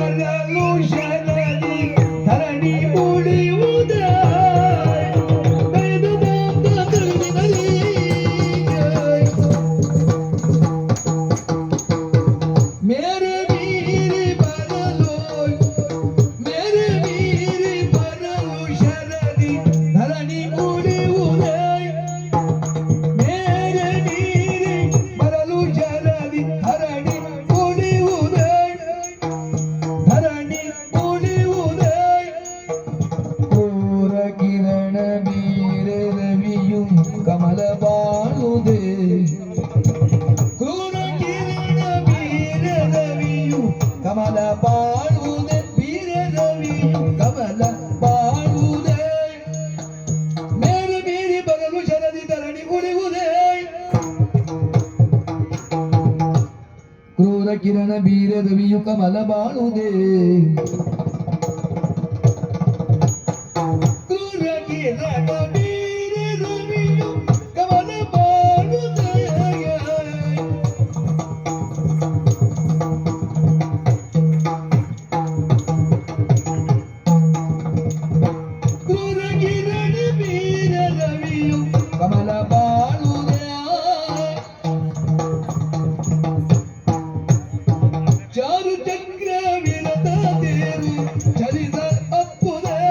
Hallelujah. ಕಮಲ ಬಾಳುವುದೇ ವೀರ ರವಿ ಕಮಲ ಬಾಳುವುದೇ. ಮೇರೆ ಮೀರಿ ಬರಲು ಶರದಿ ತರಣಿ ಉಳಿಯುವುದೇ ಕ್ರೂರ ಕಿರಣ ಬೀರ ರವಿಯು ಕಮಲ ಬಾಳುವುದೇ. చారు చక్ర విలత తేరు చరిత అప్పుదే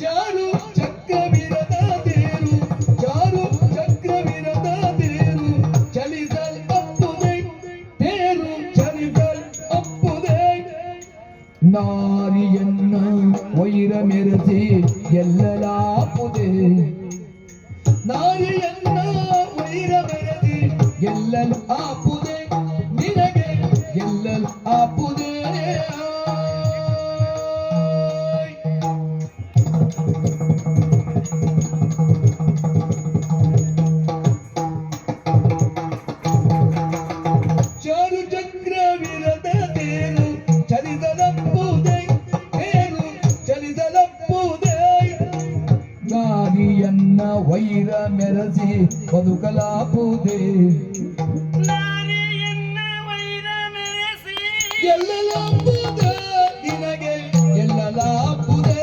చారు చక్ర విరత తేరు చారు చక్ర విరత తేరు చలిత అప్పుదే తేరు చలిత అప్పుదే నాரியన్న ஒயிரமெருதி எல்லலா புதே நாரியன்ன ஒயிரமெருதி எல்லலா புதே ನಿನ್ನ ವೈರ ಮೆರಸಿ ಬದುಕಲಾಪುದೇ ಎಲ್ಲಲಾಪುದೇ ನಿನಗೆ ಎಲ್ಲಲಾಪುದೇ